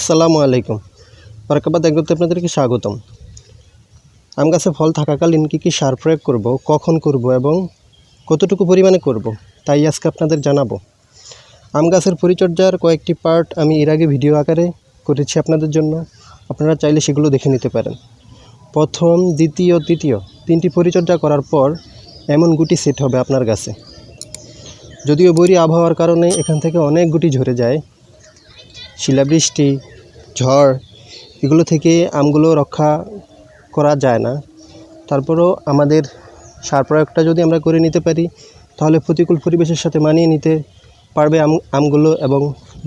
আসসালামু আলাইকুম। বারাকাবাদ এগ্রোতে আপনাদেরকে স্বাগতম। আম গাছে ফল থাকাকালীন কী কী সার প্রয়োগ করব, কখন করব এবং কতটুকু পরিমাণে করব, তাই আজকে আপনাদের জানাব। আম গাছের পরিচর্যার কয়েকটি পার্ট আমি এর আগে ভিডিও আকারে করেছি আপনাদের জন্য, আপনারা চাইলে সেগুলো দেখে নিতে পারেন। প্রথম, দ্বিতীয়, তৃতীয় তিনটি পরিচর্যা করার পর এমন গুটি সেট হবে আপনার গাছে। যদিও বৈরী আবহাওয়ার কারণে এখান থেকে অনেক গুটি ঝরে যায়। শিলাবৃষ্টি ঝড়, এগুলো থেকে আমগুলো রক্ষা করা যায় না। তারপরেও আমাদের সার প্রয়োগটা যদি আমরা করে নিতে পারি, তাহলে প্রতিকূল পরিবেশের সাথে মানিয়ে নিতে পারবে আম, আমগুলো এবং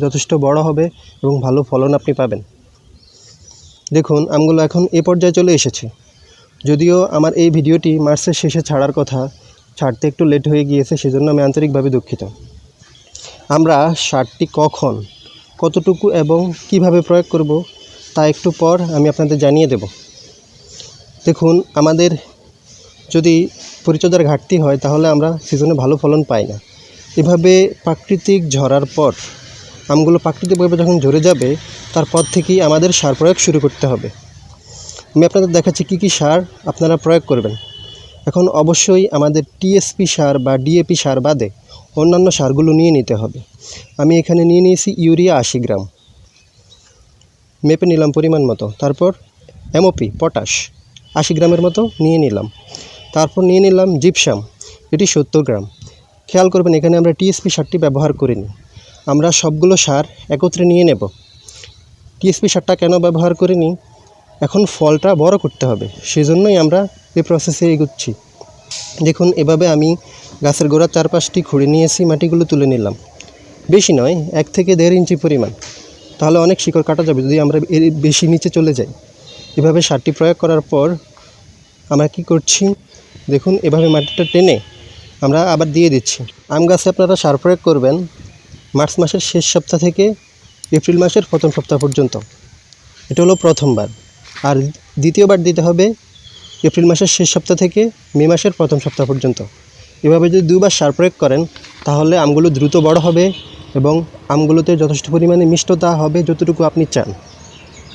যথেষ্ট বড় হবে এবং ভালো ফলন আপনি পাবেন। দেখুন, আমগুলো এখন এ পর্যায়ে চলে এসেছে। যদিও আমার এই ভিডিওটি মার্চের শেষে ছাড়ার কথা, ছাড়তে একটু লেট হয়ে গিয়েছে, সেজন্য আমি আন্তরিকভাবে দুঃখিত। আমরা সারটি কখন কতটুকু এবং কীভাবে প্রয়োগ করব তা একটু পর আমি আপনাদের জানিয়ে দেব। দেখুন, আমাদের যদি পরিচর্যার ঘাটতি হয়, তাহলে আমরা সিজনে ভালো ফলন পাই না। এভাবে প্রাকৃতিক ঝরার পর, আমগুলো প্রাকৃতিকভাবে যখন ঝরে যাবে, তারপর থেকেই আমাদের সার প্রয়োগ শুরু করতে হবে। আমি আপনাদের দেখাচ্ছি কী কী সার আপনারা প্রয়োগ করবেন। এখন অবশ্যই আমাদের টিএসপি সার বা ডিএপি সার বাদে অন্যান্য সারগুলো নিয়ে নিতে হবে। আমি এখানে নিয়ে নিয়েছি ইউরিয়া আশি গ্রাম। মেপে নিলাম পরিমাণ মতো। তারপর এমওপি, পটাশ আশি গ্রামের মতো নিয়ে নিলাম। তারপর নিয়ে নিলাম জিপসাম, এটি সত্তর গ্রাম। খেয়াল করবেন, এখানে আমরা টিএসপি সারটি ব্যবহার করিনি। আমরা সবগুলো সার একত্রে নিয়ে নেব। টিএসপি সারটা কেন ব্যবহার করিনি? এখন ফলটা বড় করতে হবে। সেজন্যই আমরা এই প্রসেসে এগুচ্ছি। দেখুন, এভাবে আমি গাছের গোড়ার চারপাশটি খুঁড়ে নিয়েছি মাটিগুলো তুলে নিলাম। বেশি নয়, এক থেকে দেড় ইঞ্চি পরিমাণ। তাহলে অনেক শিকড় কাটা যাবে যদি আমরা এর বেশি নিচে চলে যাই। এভাবে সারটি প্রয়োগ করার পর আমরা কি করছি? দেখুন, এভাবে মাটিটা টেনে আমরা আবার দিয়ে দিচ্ছি। আম গাছে আপনারা সার প্রয়োগ করবেন মার্চ মাসের শেষ সপ্তাহ থেকে এপ্রিল মাসের প্রথম সপ্তাহ পর্যন্ত। এটা হলো প্রথমবার। আর দ্বিতীয়বার দিতে হবে এপ্রিল মাসের শেষ সপ্তাহ থেকে মে মাসের প্রথম সপ্তাহ পর্যন্ত। এভাবে যদি দুবার সার প্রয়োগ করেন, তাহলে আমগুলো দ্রুত বড় হবে এবং আমগুলোতে যথেষ্ট পরিমাণে মিষ্টতা হবে যতটুকু আপনি চান।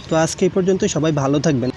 তো আজকে এই পর্যন্ত সবাই ভালো থাকবেন।